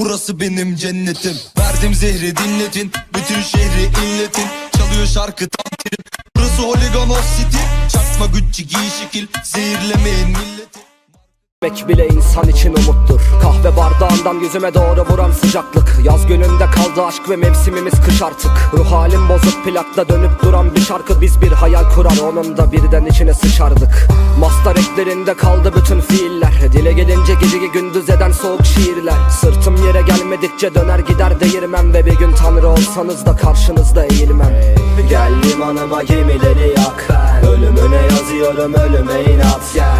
Burası benim cennetim. Verdim zehri dinletin. Bütün şehri inletin. Çalıyor şarkı tam trip Burası Holigan of City. Çakma Gucci giy şekil. Zehirlemeyin milleti Yemek bile insan için umuttur. Kahve bardağından yüzüme doğru vuran sıcaklık. Yaz gününde kaldı aşk ve mevsimimiz kış artık. Ruh halim bozuk plakta dönüp duran bir şarkı Biz bir hayal kurar. Onun da birden içine sıçardık. Master eklerinde kaldı bütün fiiller. Dile gelince geceyi gündüz eden soğuk şiirler. Sırtım yere gelmedikçe döner gider değirmem Ve bir gün tanrı olsanız da karşınızda eğilmem. Gel limanıma gemileri yak. Ölümüne yazıyorum ölüme inat. Gel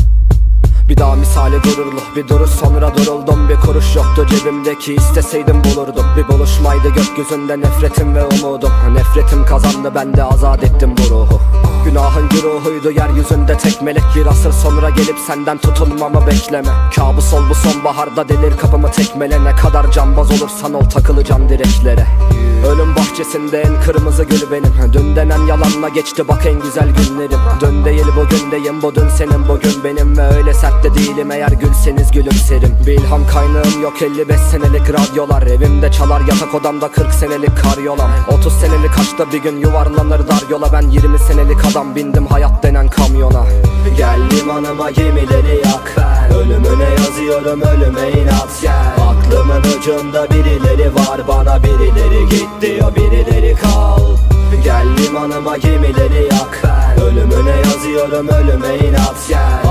bir daha misali gururlu bir duruş sonra duruldum. Bir kuruş yoktu cebimdeki isteseydim bulurdum. Bir buluşmaydı gökyüzünde nefretim ve umudum. Nefretim kazandı ben de azat ettim bu ruhu. Günahın güruhuydu yeryüzünde tek melek. Bir asır sonra gelip senden tutulmamı bekleme. Kabus ol bu sonbaharda delir kapımı tekmele. Ne kadar cambaz olursan ol takılacağım direklere. Ölüm bahçesinde en kırmızı gül benim. Dün denen yalanla geçti bak en güzel günlerim. Dün değil bugündeyim bu dün senin bugün benim. Ve öyle sert de değilim eğer gülseniz gülümserim Bir ilham kaynağım yok 55 senelik radyolar. Evimde çalar yatak odamda 40 senelik karyolam 30 senelik aşkta bir gün yuvarlanır dar yola. Ben 20 senelik adam bindim hayat denen kamyona. Gel limanıma gemileri yak Ölümüne yazıyorum ölüme inat Gel. Aklımın ucunda birileri var Bana birileri git diyor birileri kal. Gel limanıma gemileri yak Ölümüne yazıyorum ölüme inat Gel